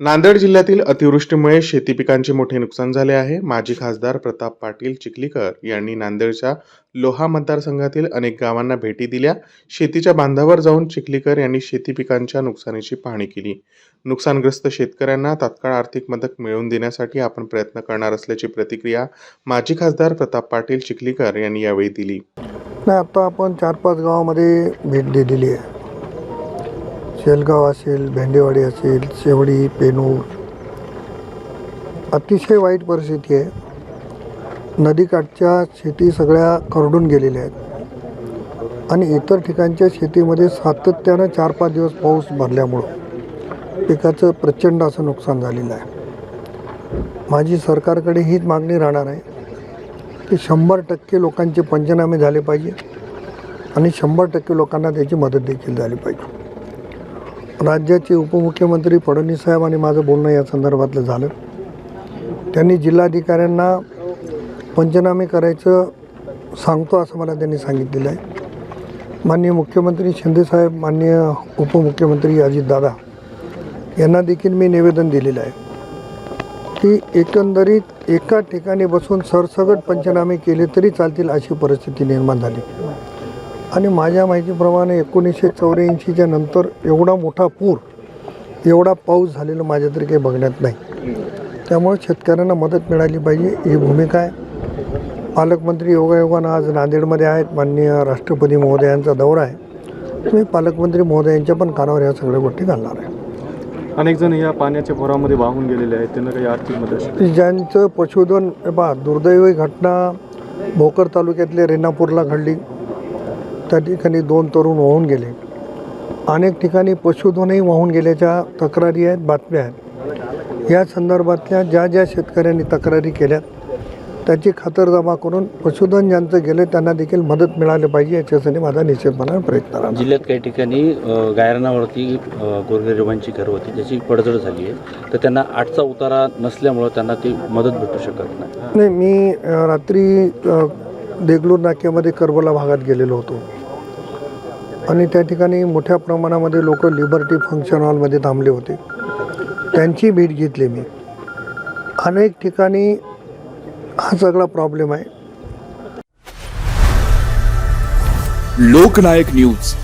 नांदेड जिल्ह्यातील अतिवृष्टीमुळे शेती पिकांचे मोठे नुकसान झाले आहे. माजी खासदार प्रताप पाटील चिखलीकर यांनी नांदेडच्या लोहा मतदारसंघातील अनेक गावांना भेटी दिल्या. शेतीच्या बांधावर जाऊन चिखलीकर यांनी शेती पिकांच्या नुकसानीची पाहणी केली. नुकसानग्रस्त शेतकऱ्यांना तात्काळ आर्थिक मदत मिळवून देण्यासाठी आपण प्रयत्न करणार असल्याची प्रतिक्रिया माजी खासदार प्रताप पाटील चिखलीकर यांनी यावेळी दिली. नाही आता आपण चार पाच गावामध्ये भेट दिलेली आहे. शेलगाव असेल भेंडेवाडी असेल शेवडी पेनूर अतिशय वाईट परिस्थिती आहे. नदीकाठच्या शेती सगळ्या करडून गेलेल्या आहेत. आणि इतर ठिकाणच्या शेतीमध्ये सातत्यानं चार पाच दिवस पाऊस भरल्यामुळं पिकाचं प्रचंड असं नुकसान झालेलं आहे. माझी सरकारकडे हीच मागणी राहणार आहे की शंभर टक्के लोकांचे पंचनामे झाले पाहिजे आणि शंभर टक्के लोकांना त्याची मदत देखील झाली पाहिजे. राज्याचे उपमुख्यमंत्री फडणवीस साहेब आणि माझं बोलणं या संदर्भातलं झालं. त्यांनी जिल्हाधिकाऱ्यांना पंचनामे करायचं सांगतो असं मला त्यांनी सांगितलेलं आहे. माननीय मुख्यमंत्री शिंदेसाहेब माननीय उपमुख्यमंत्री अजितदादा यांना देखील मी निवेदन दिलेलं आहे की एकंदरीत एका ठिकाणी बसून सरसगट पंचनामे केले तरी चालतील अशी परिस्थिती निर्माण झाली. आणि माझ्या माहितीप्रमाणे एकोणीसशे चौऱ्याऐंशीच्या नंतर एवढा मोठा पूर एवढा पाऊस झालेलं माझ्या तरी काही बघण्यात नाही. त्यामुळे शेतकऱ्यांना मदत मिळाली पाहिजे. ही भूमिका आहे. पालकमंत्री योगायोगानं आज नांदेडमध्ये आहेत. माननीय राष्ट्रपती महोदयांचा दौरा आहे. मी पालकमंत्री महोदयांच्या पण कानावर या सगळ्या गोष्टी घालणार आहे. अनेक जण या पाण्याच्या भरामध्ये वाहून गेलेले आहेत. त्यांना काही आर्थिक मदत ज्यांचं पशुधन बा दुर्दैवी घटना भोकर तालुक्यातल्या रेणापूरला घडली. त्या ठिकाणी दोन तरुण वाहून गेले. अनेक ठिकाणी पशुधनही वाहून गेल्याच्या तक्रारी आहेत बातम्या आहेत. या संदर्भातल्या ज्या ज्या शेतकऱ्यांनी तक्रारी केल्यात त्याची खातरजमा करून पशुधन ज्यांचं गेलं त्यांना देखील मदत मिळाली पाहिजे याच्यासाठी माझा निश्चितपणाने प्रयत्न राहणार. जिल्ह्यात काही ठिकाणी अ, गोरगरिबांची घरं होती त्याची पडझड झाली आहे. तर त्यांना आठचा उतारा नसल्यामुळं त्यांना ती मदत भेटू शकत नाही. नाही मी रात्री देगलूर नाक्यामध्ये करबला भागात गेलेलो होतो. आणि त्या ठिकाणी मोठ्या प्रमाणामध्ये लोक लिबर्टी फंक्शन हॉलमध्ये थांबले होते. त्यांची भेट घेतली मी. अनेक ठिकाणी हा सगळा प्रॉब्लेम आहे. लोकनायक न्यूज.